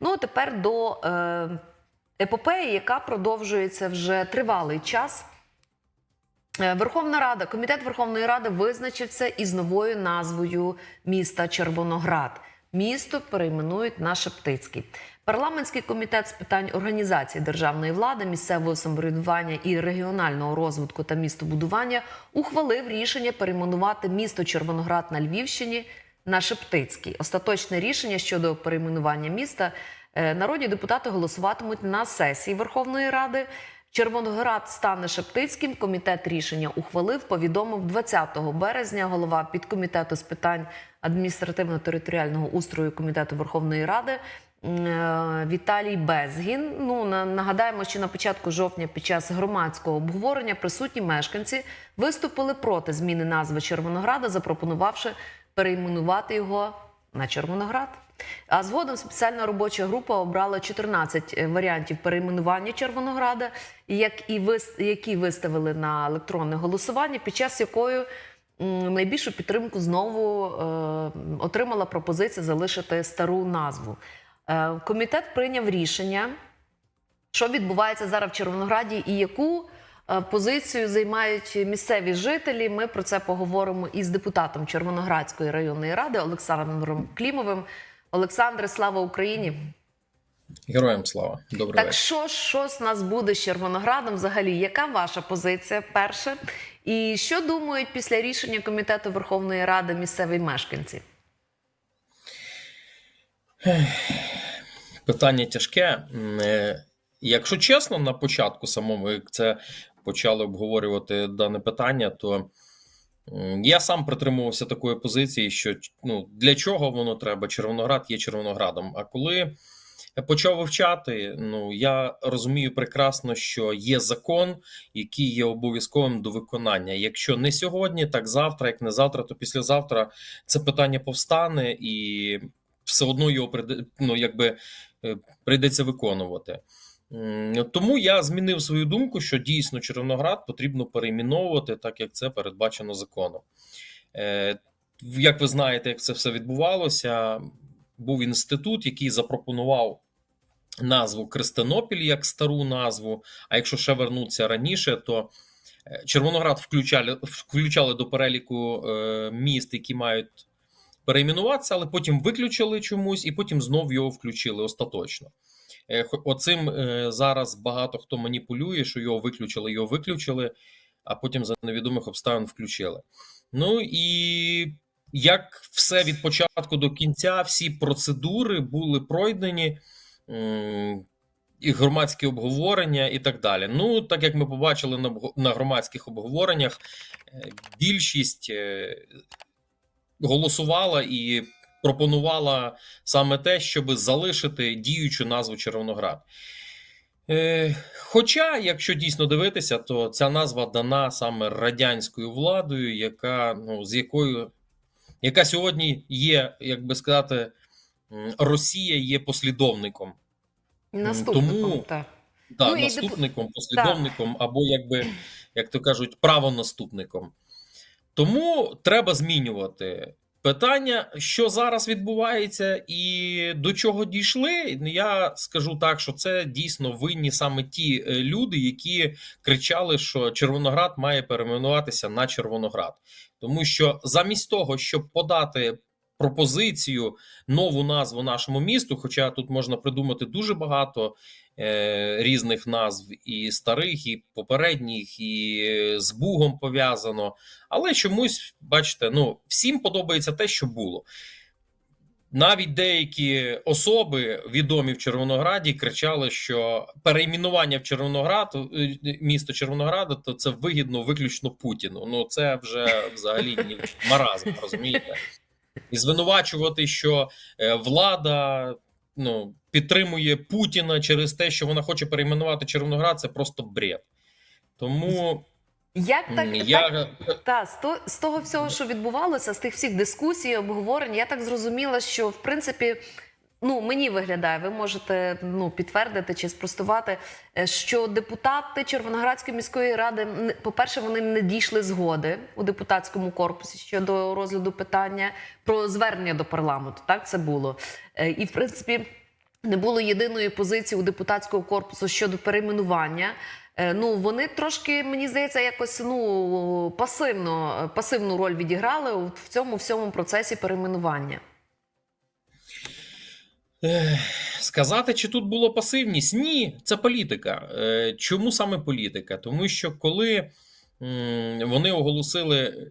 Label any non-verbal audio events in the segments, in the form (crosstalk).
Ну, тепер до е, епопеї, яка продовжується вже тривалий час. Е, Верховна Рада, комітет Верховної Ради визначився із новою назвою міста Червоноград. Місто перейменують на Шептицький. Парламентський комітет з питань організації державної влади, місцевого самоврядування і регіонального розвитку та містобудування ухвалив рішення перейменувати місто Червоноград на Львівщині на Шептицький. Остаточне рішення щодо перейменування міста е, народні депутати голосуватимуть на сесії Верховної Ради. Червоноград стане Шептицьким. Комітет рішення ухвалив. Повідомив 20 березня голова підкомітету з питань адміністративно-територіального устрою комітету Верховної Ради е, Віталій Безгін. Ну нагадаємо, що на початку жовтня під час громадського обговорення присутні мешканці виступили проти зміни назви Червонограда, запропонувавши перейменувати його на Червоноград. А згодом спеціальна робоча група обрала 14 варіантів перейменування Червонограда, як і які виставили на електронне голосування, під час якої найбільшу підтримку знову е, отримала пропозиція залишити стару назву. Е, комітет прийняв рішення, що відбувається зараз в Червонограді і яку е, позицію займають місцеві жителі. Ми про це поговоримо із депутатом Червоноградської районної ради Олександром Клімовим. Олександре, слава Україні! Героям слава. Добрий Так вечір. що, що з нас буде з Червоноградом? Взагалі, яка ваша позиція? Перше, і що думають після рішення комітету Верховної Ради місцеві мешканці? Питання тяжке. Е, Якщо чесно, на початку самому, як це почали обговорювати дане питання, то я сам притримувався такої позиції, що ну, для чого воно треба? Червоноград є Червоноградом. А коли почав вивчати, ну я розумію прекрасно, що є закон, який є обов'язковим до виконання. Якщо не сьогодні, так завтра, як не завтра, то післязавтра це питання повстане і все одно його ну, якби е, прийдеться виконувати. Тому я змінив свою думку, що дійсно Червоноград потрібно перейменовувати, так як це передбачено законом. Е, Як ви знаєте, як це все відбувалося, був інститут, який запропонував назву Крестенопіль як стару назву. А якщо ще вернутися раніше, то е, Червоноград включали, включали до переліку е, міст, які мають перейменуватися, але потім виключили чомусь, і потім знов його включили остаточно. Е, Оцим е, зараз багато хто маніпулює, що його виключили, його виключили, а потім за невідомих обставин включили. Ну і як все від початку до кінця, всі процедури були пройдені. І громадські обговорення, і так далі. Ну, так як ми побачили на, громадських обговореннях, е, більшість голосувала і пропонувала саме те, щоб залишити діючу назву Червоноград. Е, Хоча, якщо дійсно дивитися, то ця назва дана саме радянською владою, яка ну з якою яка сьогодні є, як би сказати, Росія є послідовником, Наступником, тому- так. да, Ну, і наступником, послідовником, або якби, як то кажуть, правонаступником. Тому треба змінювати питання, що зараз відбувається, і до чого дійшли. Я скажу так, що це дійсно винні саме ті е, люди, які кричали, що Червоноград має перейменуватися на Червоноград, тому що замість того, щоб подати. Пропозицію нову назву нашому місту, хоча тут можна придумати дуже багато різних назв, і старих, і попередніх, і е, з Бугом пов'язано. Але чомусь, бачите, ну всім подобається те, що було. Навіть деякі особи, відомі в Червонограді, кричали, що перейменування в Червоноград, е, місто Червонограда, то це вигідно виключно Путіну. Ну це вже взагалі маразм, розумієте? І звинувачувати, що е, влада ну, підтримує Путіна через те, що вона хоче перейменувати Червоноград, це просто бред. Тому Як так, я... так Та з, то, з того всього, що відбувалося, з тих всіх дискусій, обговорень, я так зрозуміла, що в принципі. Ну, мені виглядає, ви можете ну підтвердити чи спростувати, е, що депутати Червоноградської міської ради, по-перше, вони не дійшли згоди у депутатському корпусі щодо розгляду питання про звернення до парламенту. Так це було. Е, І в принципі, не було єдиної позиції у депутатського корпусу щодо перейменування. Е, Ну, вони трошки, мені здається, якось ну пасивно, пасивну роль відіграли в цьому всьому процесі перейменування. Сказати, чи тут було пасивність? Ні, це політика. Е, Чому саме політика? Тому що коли вони оголосили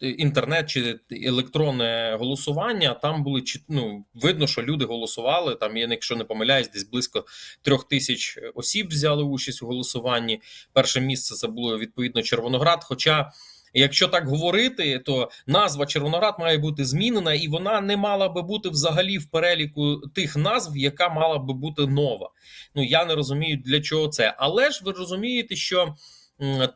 інтернет чи електронне голосування, там були ну, видно, що люди голосували. Там, я, якщо не помиляюсь, десь близько трьох тисяч осіб взяли участь у голосуванні. Перше місце це було відповідно Червоноград. Хоча. Якщо так говорити, то назва Червоноград має бути змінена, і вона не мала би бути взагалі в переліку тих назв, яка мала би бути нова. Ну я не розумію для чого це. Але ж ви розумієте, що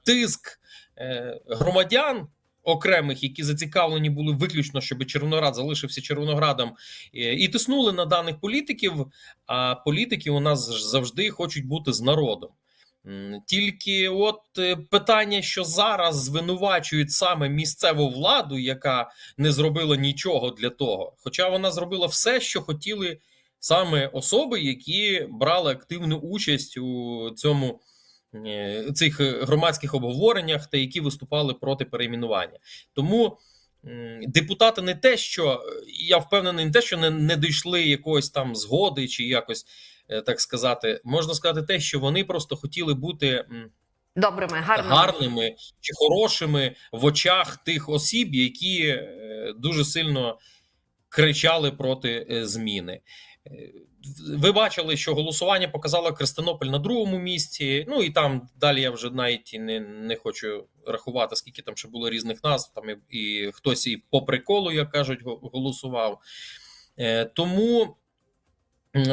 тиск е, громадян. Окремих, які зацікавлені були виключно, щоб Червоноград залишився Червоноградом, е, і тиснули на даних політиків. А політики у нас завжди хочуть бути з народом. Тільки от е, питання, що зараз звинувачують саме місцеву владу, яка не зробила нічого для того, хоча вона зробила все, що хотіли саме особи, які брали активну участь у цьому е, цих громадських обговореннях та які виступали проти перейменування. Тому депутати не те, що я впевнений, не те, що не, не дійшли якоїсь там згоди чи якось так сказати, можна сказати, те, що вони просто хотіли бути. Добрими, гарними. гарними чи хорошими в очах тих осіб, які е, дуже сильно кричали проти е, зміни. Е, Ви бачили, що голосування показало Кристинополь на другому місці. Ну і там далі я вже навіть не, не хочу рахувати, скільки там ще було різних назв. Там і, і хтось і по приколу, як кажуть, голосував. Е, Тому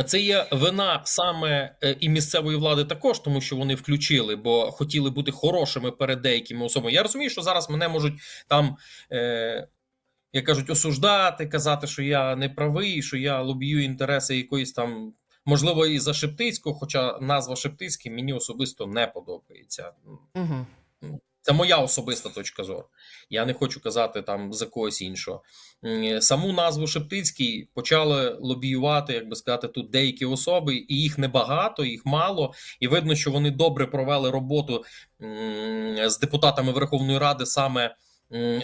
Це є вина саме е, і місцевої влади також, тому що вони включили, бо хотіли бути хорошими перед деякими особами. Я розумію, що зараз мене можуть там, е, як кажуть, осуждати, казати, що я не правий, що я лобію інтереси якоїсь там, можливо, і за Шептицького, хоча назва Шептицький мені особисто не подобається. Угу. Це моя особиста точка зору. Я не хочу казати там за когось іншого. Саму назву Шептицький почали лобіювати, як би сказати, тут деякі особи, і їх небагато, їх мало. І видно, що вони добре провели роботу з депутатами Верховної Ради саме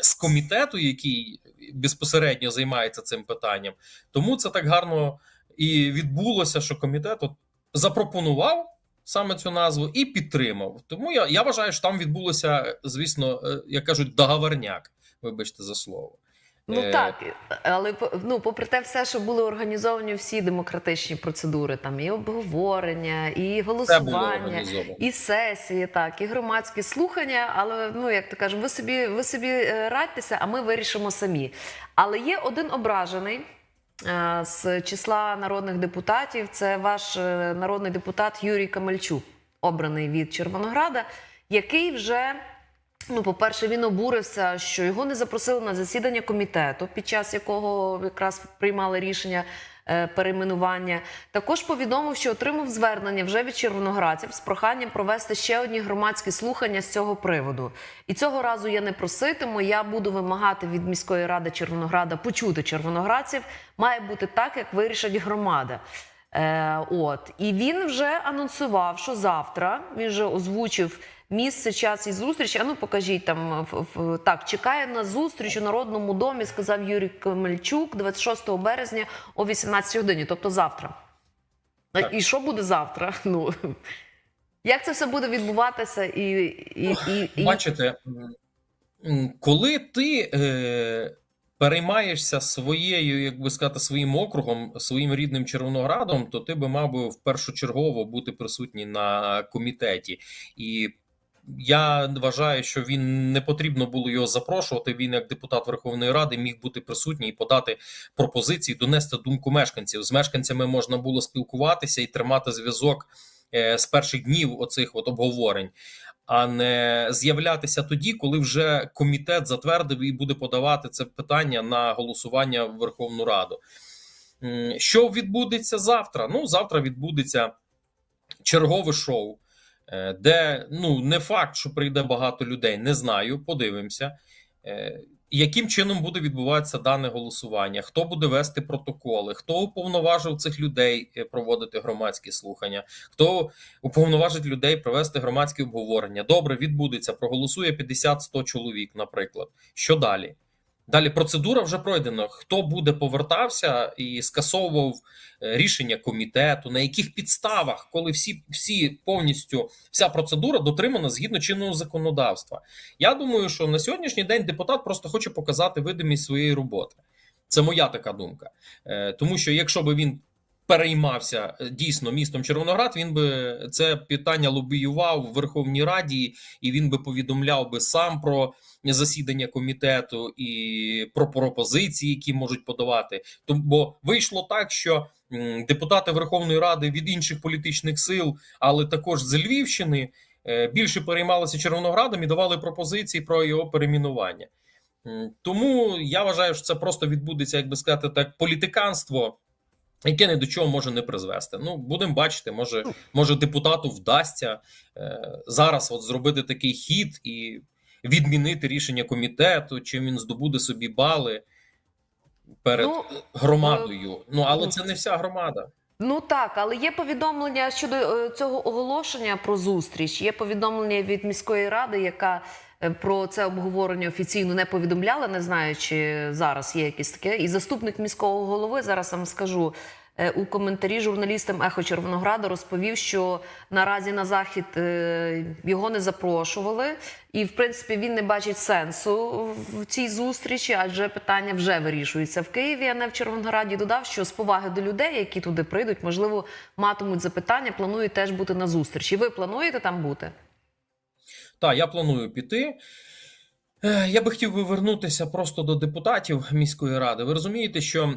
з комітету, який безпосередньо займається цим питанням. Тому це так гарно і відбулося, що комітет от запропонував саме цю назву і підтримав. Тому я, я вважаю, що там відбулося, звісно, е, як кажуть, договорняк. Вибачте за слово. Ну Е, так, але ну, попри те, все, що були організовані всі демократичні процедури, там і обговорення, і голосування, і сесії, так, і громадські слухання. Але ну як то кажемо, ви собі, ви собі е, радьтеся, а ми вирішимо самі. Але є один ображений. Е, З числа народних депутатів це ваш е, народний депутат Юрій Камельчук, обраний від Червонограда, який вже Ну, по-перше, він обурився, що його не запросили на засідання комітету, під час якого якраз приймали рішення перейменування. Також повідомив, що отримав звернення вже від червоноградців з проханням провести ще одні громадські слухання з цього приводу. І цього разу я не проситиму. Я буду вимагати від міської ради Червонограда почути червоноградців. Має бути так, як вирішить громада. Е, от і він вже анонсував, що завтра він вже озвучив місце, час і зустріч. А ну покажіть там в- в- так. Чекає на зустріч у народному домі, сказав Юрій Камельчук 26 березня о 18 годині, тобто завтра. Так. І що буде завтра? (laughs) Ну як це все буде відбуватися? І, і, і. Бачите, коли ти е, переймаєшся своєю, як би сказати, своїм округом, своїм рідним Червоноградом, то ти би мав би впершочергово бути присутній на комітеті. І я вважаю, що він не потрібно було його запрошувати. Він, як депутат Верховної Ради, міг бути присутній і подати пропозиції, донести думку мешканців. З мешканцями можна було спілкуватися і тримати зв'язок е, з перших днів оцих от обговорень а не з'являтися тоді, коли вже комітет затвердив і буде подавати це питання на голосування в Верховну Раду. Що відбудеться завтра? Ну, завтра відбудеться чергове шоу, де ну не факт, що прийде багато людей, не знаю. Подивимося. Е, яким чином буде відбуватися дане голосування, хто буде вести протоколи, хто уповноважив цих людей е, проводити громадські слухання, хто уповноважить людей провести громадські обговорення. Добре, відбудеться, проголосує 50-100 чоловік, наприклад. Що далі? Далі процедура вже пройдена. Хто буде повертався і скасовував е, рішення комітету, на яких підставах, коли всі, всі повністю вся процедура дотримана згідно чинного законодавства. Я думаю, що на сьогоднішній день депутат просто хоче показати видимість своєї роботи. Це моя така думка. Е, Тому що якщо би він переймався е, дійсно містом Червоноград, він би це питання лобіював в Верховній Раді, і він би повідомляв би сам про засідання комітету і про пропозиції, які можуть подавати. Тому вийшло так, що депутати Верховної Ради від інших політичних сил, але також з Львівщини, е, більше переймалися Червоноградом і давали пропозиції про його перейменування. Тому я вважаю, що це просто відбудеться, як би сказати, так, політиканство, яке ні до чого може не призвести. Ну, будемо бачити, може, може депутату вдасться е, зараз от зробити такий хід і відмінити рішення комітету, чи він здобуде собі бали перед Ну, громадою. Ну, але це не вся громада. Ну так, але є повідомлення щодо е, цього оголошення про зустріч. Є повідомлення від міської ради, яка е, про це обговорення офіційно не повідомляла. Не знаю, чи зараз є якесь таке. І заступник міського голови зараз вам скажу. е, У коментарі журналістам Ехо Червонограда розповів, що наразі на захід е, його не запрошували, і в принципі він не бачить сенсу в цій зустрічі, адже питання вже вирішується в Києві, а не в Червонограді. Додав, що з поваги до людей, які туди прийдуть, можливо, матимуть запитання, планують теж бути на зустрічі. Ви плануєте там бути? Так, я планую піти. Е, Я би хотів би вернутися просто до депутатів міської ради. Ви розумієте, що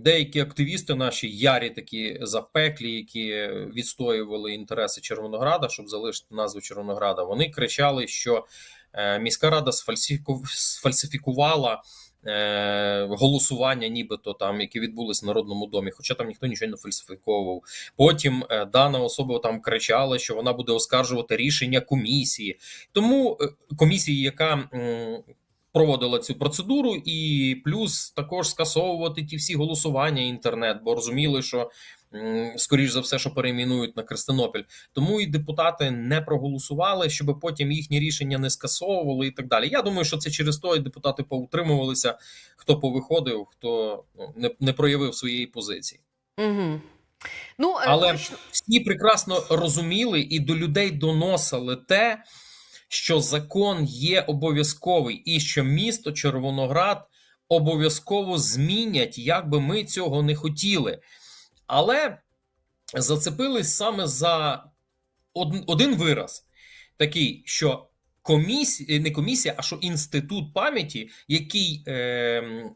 деякі активісти наші ярі такі запеклі, які відстоювали інтереси Червонограда, щоб залишити назву Червонограда, вони кричали, що е, міська рада сфальсифікувала е, голосування, нібито там, які відбулись в Народному домі, хоча там ніхто нічого не фальсифіковував. Потім е, дана особа там кричала, що вона буде оскаржувати рішення комісії. Тому е, комісії, яка проводила цю процедуру, і плюс також скасовувати ті всі голосування інтернет, бо розуміли, що скоріш за все, що перейменують на Крестинопіль. Тому і депутати не проголосували, щоб потім їхні рішення не скасовували і так далі. Я думаю, що це через то і депутати поутримувалися, хто повиходив, хто ну, не, не проявив своєї позиції. Угу. Ну, е, Але точно- всі прекрасно розуміли і до людей доносили те, що закон є обов'язковий, і що місто Червоноград обов'язково змінять, як би ми цього не хотіли. Але зацепились саме за один вираз, такий, що комісія, не комісія, а що інститут пам'яті, який. Е,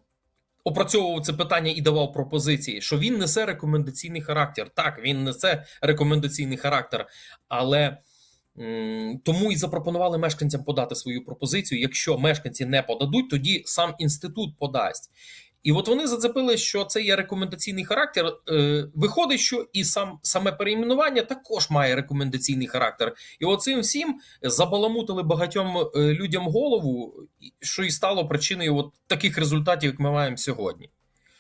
опрацьовував це питання і давав пропозиції, що він несе рекомендаційний характер. Так, він несе рекомендаційний характер, але тому і запропонували мешканцям подати свою пропозицію. Якщо мешканці не подадуть, тоді сам інститут подасть. І от вони зацепили, що це є рекомендаційний характер. Е, виходить, що і сам саме перейменування також має рекомендаційний характер. І оцим всім забаламутили багатьом е, людям голову, що і стало причиною от таких результатів, як ми маємо сьогодні.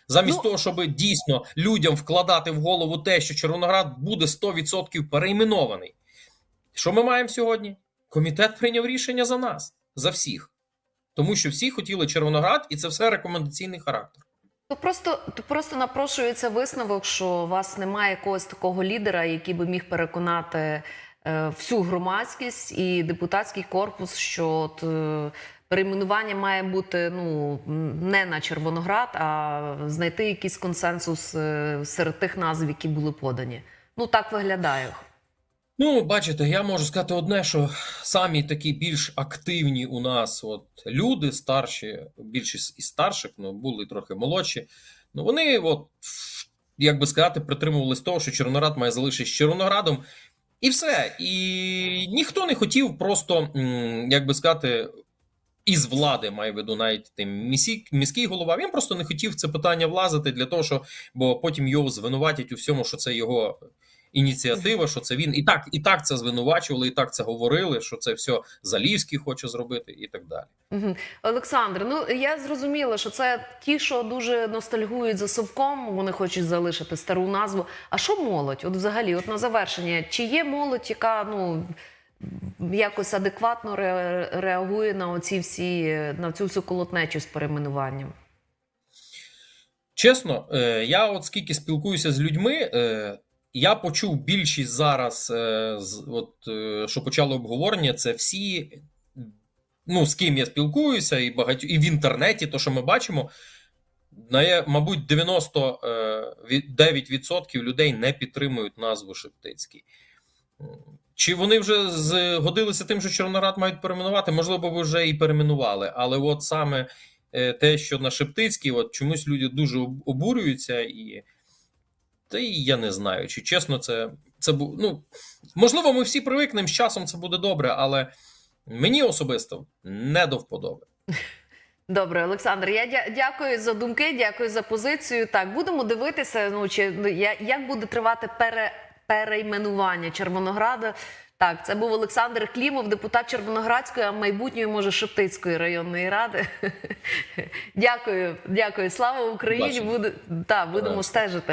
Замість Ну- того, щоб дійсно людям вкладати в голову те, що Червоноград буде 100% перейменований. Що ми маємо сьогодні? Комітет прийняв рішення за нас, за всіх. Тому що всі хотіли Червоноград, і це все рекомендаційний характер. То просто, то просто напрошується висновок, що у вас немає якогось такого лідера, який би міг переконати е, всю громадськість і депутатський корпус, що от, е, перейменування має бути ну не на Червоноград, а знайти якийсь консенсус е, серед тих назв, які були подані. Ну так виглядає. Ну, бачите, я можу сказати одне, що самі такі більш активні у нас от люди, старші, більшість із старших, ну були трохи молодші. Ну вони, от, як би сказати, притримувались того, що Червоноград має залишитися Червоноградом, і все. І ніхто не хотів просто, як би сказати, із влади має виду навіть тим міський голова. Він просто не хотів це питання влазити для того, що бо потім його звинуватять у всьому, що це його ініціатива, що це він і так, і так це звинувачували, і так це говорили, що це все Залівський хоче зробити, і так далі. Олександр, ну я зрозуміла, що це ті, що дуже ностальгують за совком, вони хочуть залишити стару назву. А що молодь? От взагалі, от на завершення, чи є молодь, яка ну якось адекватно ре- реагує на оці всі на цю всю колотнечу з перейменуванням? Чесно, е, я от скільки спілкуюся з людьми, е, я почув більшість зараз, е, от, е, що почало обговорення, це всі, ну, з ким я спілкуюся, і багатьо, і в інтернеті, то, що ми бачимо, на, мабуть, 99% людей не підтримують назву Шептицький. Чи вони вже згодилися тим, що Чорноград мають перейменувати? Можливо, ви вже і перейменували, але от саме е, те, що на Шептицькій, от чомусь люди дуже обурюються, і та і я не знаю, чи чесно, це, це бу- ну, можливо, ми всі привикнемо з часом це буде добре, але мені особисто не до вподоби. (laughs) Добре, Олександр, я дя- дякую за думки, дякую за позицію. Так, будемо дивитися, ну чи ну, я- як буде тривати пере, перейменування Червонограда. Так, це був Олександр Клімов, депутат Червоноградської, а майбутньої, може, Шептицької районної ради. (laughs) дякую, дякую. Слава Україні! Буде, та, будемо стежити.